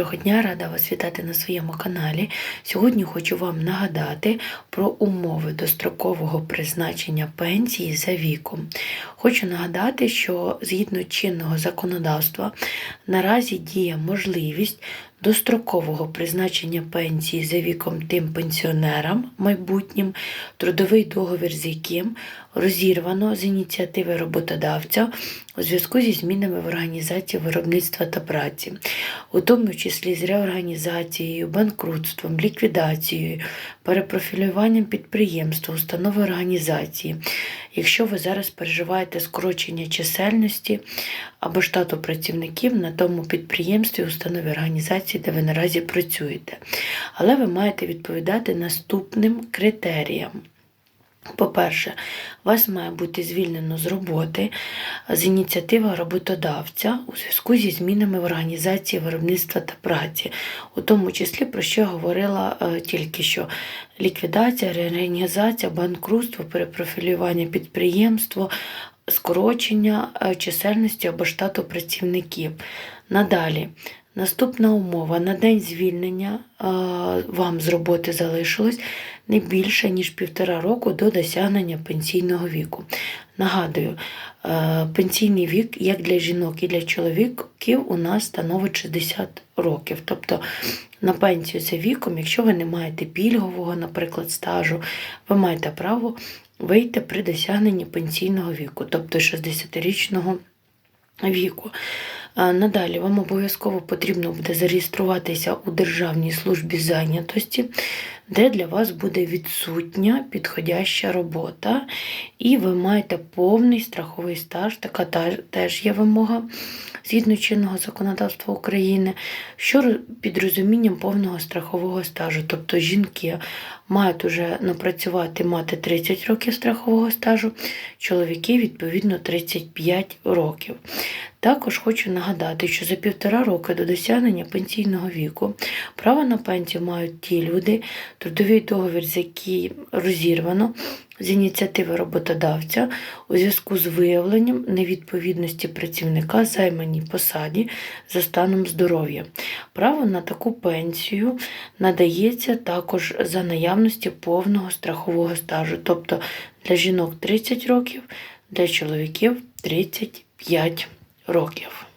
Доброго дня, рада вас вітати на своєму каналі. Сьогодні хочу вам нагадати про умови дострокового призначення пенсії за віком. Хочу нагадати, що згідно чинного законодавства наразі діє можливість дострокового призначення пенсії за віком тим пенсіонерам майбутнім, трудовий договір з яким розірвано з ініціативи роботодавця у зв'язку зі змінами в організації виробництва та праці, у тому числі з реорганізацією, банкрутством, ліквідацією, перепрофілюванням підприємства, установи організації. Якщо ви зараз переживаєте скорочення чисельності або штату працівників на тому підприємстві, установі організації, де ви наразі працюєте, але ви маєте відповідати наступним критеріям. По-перше, вас має бути звільнено з роботи з ініціативи роботодавця у зв'язку зі змінами в організації виробництва та праці, у тому числі, про що я говорила е, тільки що ліквідація, реорганізація, банкрутство, перепрофілювання підприємства, скорочення е, чисельності або штату працівників. Надалі. Наступна умова на день звільнення е, вам з роботи залишилось не більше, ніж півтора року до досягнення пенсійного віку. Нагадую, е, пенсійний вік як для жінок і для чоловіків у нас становить 60 років. Тобто на пенсію за віком, якщо ви не маєте пільгового, наприклад, стажу, ви маєте право вийти при досягненні пенсійного віку, тобто 60-річного віку. Е, Надалі вам обов'язково потрібно буде зареєструватися у Державній службі зайнятості, де для вас буде відсутня підходяща робота, і ви маєте повний страховий стаж, така теж є вимога згідно чинного законодавства України, що під розумінням повного страхового стажу. Тобто жінки мають уже напрацювати мати 30 років страхового стажу, чоловіки відповідно 35 років. Також хочу нагадати, що за півтора роки до досягнення пенсійного віку право на пенсію мають ті люди, трудовий договір, з яким розірвано з ініціативи роботодавця у зв'язку з виявленням невідповідності працівника займаній посаді за станом здоров'я. Право на таку пенсію надається також за наявності повного страхового стажу, тобто для жінок 30 років, для чоловіків 35 років.